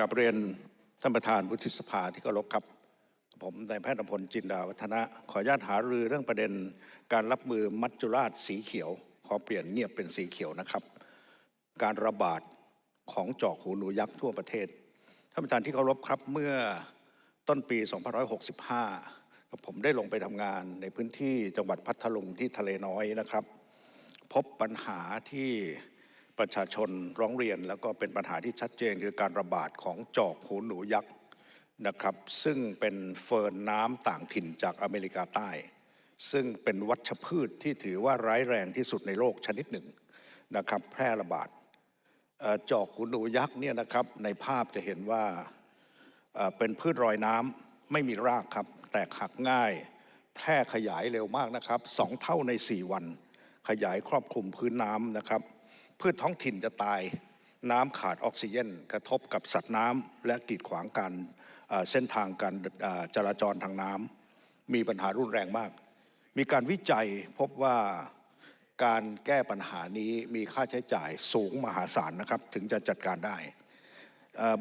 กราบเรียนท่านประธานวุฒิสภาที่เคารพครับ ผมนายแพทย์อภพลจินดาวัฒนะ ขออนุญาตหารือเรื่องประเด็นการรับมือมัจจุราชสีเขียว ขอเปลี่ยนเงียบเป็นสีเขียวนะครับ การระบาดของจอกหูหนูยักษ์ทั่วประเทศท่านประธานที่เคารพครับเมื่อต้นปี 2565กับผมได้ลงไปทำงานในพื้นที่จังหวัดพัทลุงที่ทะเลน้อยนะครับ พบปัญหาที่ ประชาชนร้องเรียน แล้วก็เป็นปัญหาที่ชัดเจนคือการระบาดของจอกหูหนูยักษ์นะครับ ซึ่งเป็นเฟิร์นน้ำต่างถิ่นจากอเมริกาใต้ ซึ่งเป็นวัชพืชที่ถือว่าร้ายแรงที่สุดในโลกชนิดหนึ่งนะครับ แพร่ระบาดจอกหูหนูยักษ์เนี่ยนะครับในภาพจะเห็นว่าเป็นพืชรอยน้ำไม่มีรากครับ แตกหักง่ายแพร่ขยายเร็วมากนะครับสองเท่าใน 4 วัน ขยายครอบคลุมพื้นน้ำนะครับ พืชท้องถิ่นจะตายน้ำขาดออกซิเจนกระทบกับสัตว์น้ำและกีดขวางการเส้นทางการจราจรทางน้ำมีปัญหารุนแรงมาก มีการวิจัยพบว่าการแก้ปัญหานี้มีค่าใช้จ่ายสูงมหาศาลนะครับ ถึงจะจัดการได้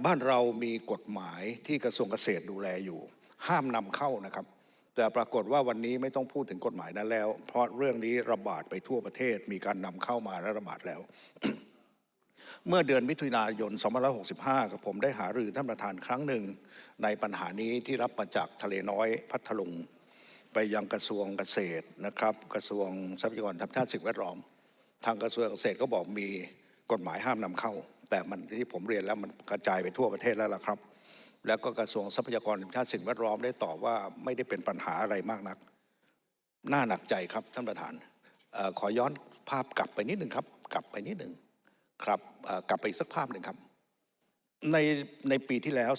บ้านเรามีกฎหมายที่กระทรวงเกษตรดูแลอยู่ ห้ามนำเข้านะครับ แต่ปรากฏว่าวันนี้ไม่ต้องพูดถึงกฎหมายนั้นแล้ว เพราะเรื่องนี้ระบาดไปทั่วประเทศมีการนำเข้ามาและระบาดแล้ว เมื่อเดือนมิถุนายน 2565 กับผมได้หารือท่านประธานครั้งหนึ่ง ในปัญหานี้ที่รับมาจากทะเลน้อยพัทลุงไปยังกระทรวงเกษตรนะครับ กระทรวงทรัพยากรธรรมชาติสิ่งแวดล้อม ทางกระทรวงเกษตรก็บอกมีกฎหมายห้ามนำเข้า แต่มันที่ผมเรียนแล้วมันกระจายไปทั่วประเทศแล้วล่ะครับ แล้วก็กระทรวงทรัพยากรธรรมชาติสิ่งแวดล้อมได้ตอบว่าไม่ได้เป็นปัญหาอะไรมากนัก น่าหนักใจครับท่านประธานออขอย้อนภาพกลับไปนิดหนึ่งครับ กลับไปนิดหนึ่งครับกลับไปอีกสักภาพหนึ่งครับในในปีที่แล้ว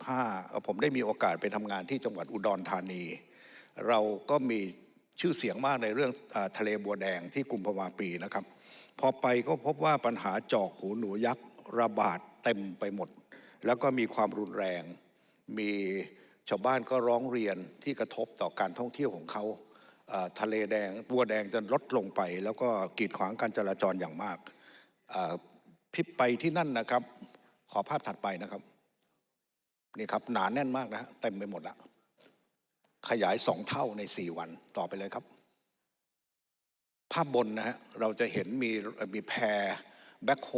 2565 ผมได้มีโอกาสไปทำงานที่จังหวัดอุดรธานี เราก็มีชื่อเสียงมากในเรื่องอทะเลบัวแดงที่กุมภาวาปีนะครับ พอไปก็พบว่าปัญหาจอกหูหนูยักษ์ระบาดเต็มไปหมด แล้วก็มีความรุนแรง มีชาวบ้านก็ร้องเรียนที่กระทบต่อการท่องเที่ยวของเขาทะเลแดงบัวแดงจะลดลงไป แล้วก็กีดขวางการจราจรอย่างมากพิบไปที่นั่นนะครับ ขอภาพถัดไปนะครับนี่ครับหนาแน่นมากนะเต็มไปหมดล้วขยายสองเท่าในสี่วันต่อไปเลยครับ ภาพบนนะฮะเราจะเห็นมีมีแพรแบ็คโฮ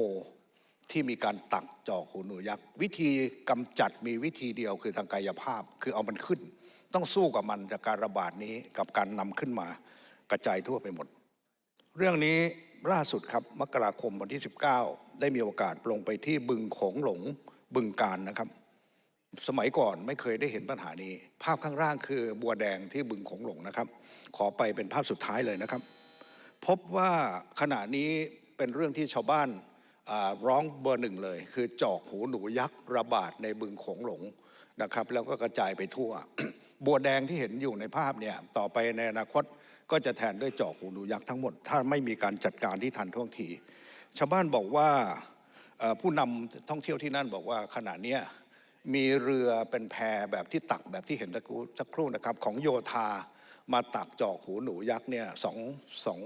ที่มีการตักจอกหูหนูยักษ์วิธีกำจัดมีวิธีเดียวคือทางกายภาพคือเอามันขึ้น ต้องสู้กับมันจากการระบาดนี้กับการนำขึ้นมากระจายทั่วไปหมด เรื่องนี้ล่าสุดครับมกราคมวันที่ 19 ได้มีโอกาสลงไปที่บึงโขงหลงบึงการนะครับ สมัยก่อนไม่เคยได้เห็นปัญหานี้ ภาพข้างล่างคือบัวแดงที่บึงโขงหลงนะครับ ขอไปเป็นภาพสุดท้ายเลยนะครับ พบว่าขณะนี้เป็นเรื่องที่ชาวบ้าน ร้องเบอร์หนึ่งเลย คือจอกหูหนูยักษ์ระบาดในบึงโขงหลงนะครับ แล้วก็กระจายไปทั่ว บัวแดงที่เห็นอยู่ในภาพเนี่ยต่อไปในอนาคตก็จะแทนด้วยจอกหูหนูยักษ์ทั้งหมด ถ้าไม่มีการจัดการที่ทันท่วงทีชาวบ้านบอกว่าผู้นำท่องเที่ยวที่นั่นบอกว่าขณะเนี้ยมีเรือเป็นแพแบบที่ตักแบบที่เห็นสักครู่นะครับ ของโยธามาตักจอกหูหนูยักษ์เนี่ยสองสอง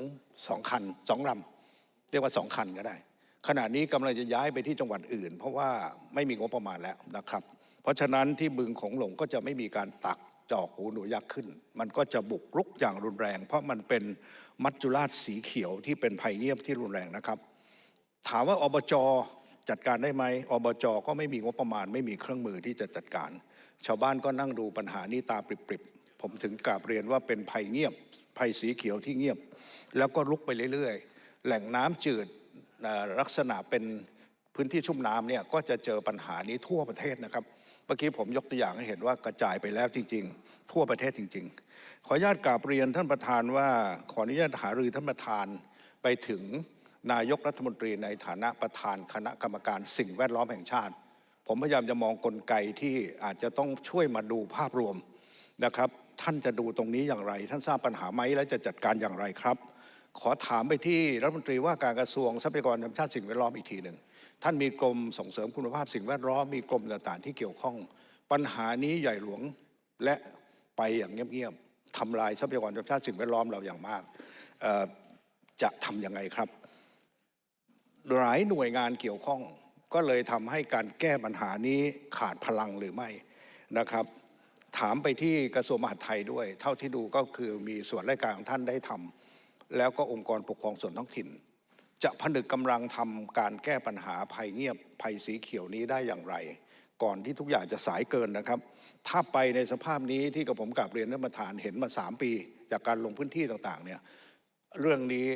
สองคันสองลำเรียกว่าสองคันก็ได้ ขณะนี้กำลังจะย้ายไปที่จังหวัดอื่น เพราะว่าไม่มีงบประมาณแล้วนะครับ เพราะฉะนั้นที่บึงของหลงก็จะไม่มีการตักจอกหูหนูยักษ์ขึ้น มันก็จะบุกรุกอย่างรุนแรง เพราะมันเป็นมัจจุราชสีเขียวที่เป็นภัยเงียบที่รุนแรงนะครับ ถามว่าอบจจัดการได้ไหมอบจก็ไม่มีงบประมาณ ไม่มีเครื่องมือที่จะจัดการ ชาวบ้านก็นั่งดูปัญหานี้ตาปริบๆ ผมถึงกราบเรียนว่าเป็นภัยเงียบ ภัยสีเขียวที่เงียบ แล้วก็ลุกไปเรื่อยๆ แหล่งน้ำจืด ลักษณะเป็นพื้นที่ชุ่มน้ำเนี่ยก็จะเจอปัญหานี้ทั่วประเทศนะครับ เมื่อกี้ผมยกตัวอย่างให้เห็นว่ากระจายไปแล้วจริง ๆ ทั่วประเทศจริง ๆ ขออนุญาตกราบเรียนท่านประธานว่าขออนุญาตหารือท่านประธานไปถึงนายกรัฐมนตรีในฐานะประธานคณะกรรมการสิ่งแวดล้อมแห่งชาติ ผมพยายามจะมองกลไกที่อาจจะต้องช่วยมาดูภาพรวมนะครับ ท่านจะดูตรงนี้อย่างไร ท่านทราบปัญหาไหมและจะจัดการอย่างไรครับ ขอถามไปที่รัฐมนตรีว่าการกระทรวงทรัพยากรธรรมชาติสิ่งแวดล้อมอีกทีหนึ่งท่านมีกรมส่งเสริมคุณภาพสิ่งแวดล้อมมีกรมต่างๆที่เกี่ยวข้อง ปัญหานี้ใหญ่หลวงและไปอย่างเงียบๆทำลายทรัพยากรธรรมชาติสิ่งแวดล้อมเราอย่างมากจะทำยังไงครับ หลายหน่วยงานเกี่ยวข้อง ก็เลยทำให้การแก้ปัญหานี้ขาดพลังหรือไม่นะครับ ถามไปที่กระทรวงมหาดไทยด้วย เท่าที่ดูก็คือมีส่วนราชการของท่านได้ทำ แล้วก็องค์กรปกครองส่วนท้องถิ่น จะผนึกกำลังทำการแก้ปัญหาภัยเงียบภัยสีเขียวนี้ได้อย่างไร ก่อนที่ทุกอย่างจะสายเกินนะครับ ถ้าไปในสภาพนี้ที่กับผมกลับเรียนท่านประธานเห็นมาสามปี จากการลงพื้นที่ต่างๆเนี่ยเรื่องนี้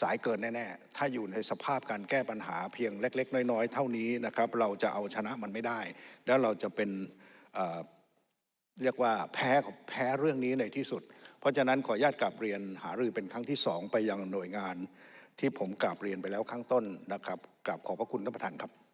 สายเกินแน่ๆ ถ้าอยู่ในสภาพการแก้ปัญหาเพียงเล็ก ๆ น้อย ๆ เท่านี้นะครับ เราจะเอาชนะมันไม่ได้ แล้วเราจะเป็นเรียกว่าแพ้แพ้เรื่องนี้ในที่สุด ราะฉะนั้นขออนุญาตกลับเรียนหารือเป็นครั้งที่สองไปยังหน่วยงานที่ผมกลับเรียนไปแล้วข้างต้นนะครับกลับขอบพระคุณท่านประธานครับ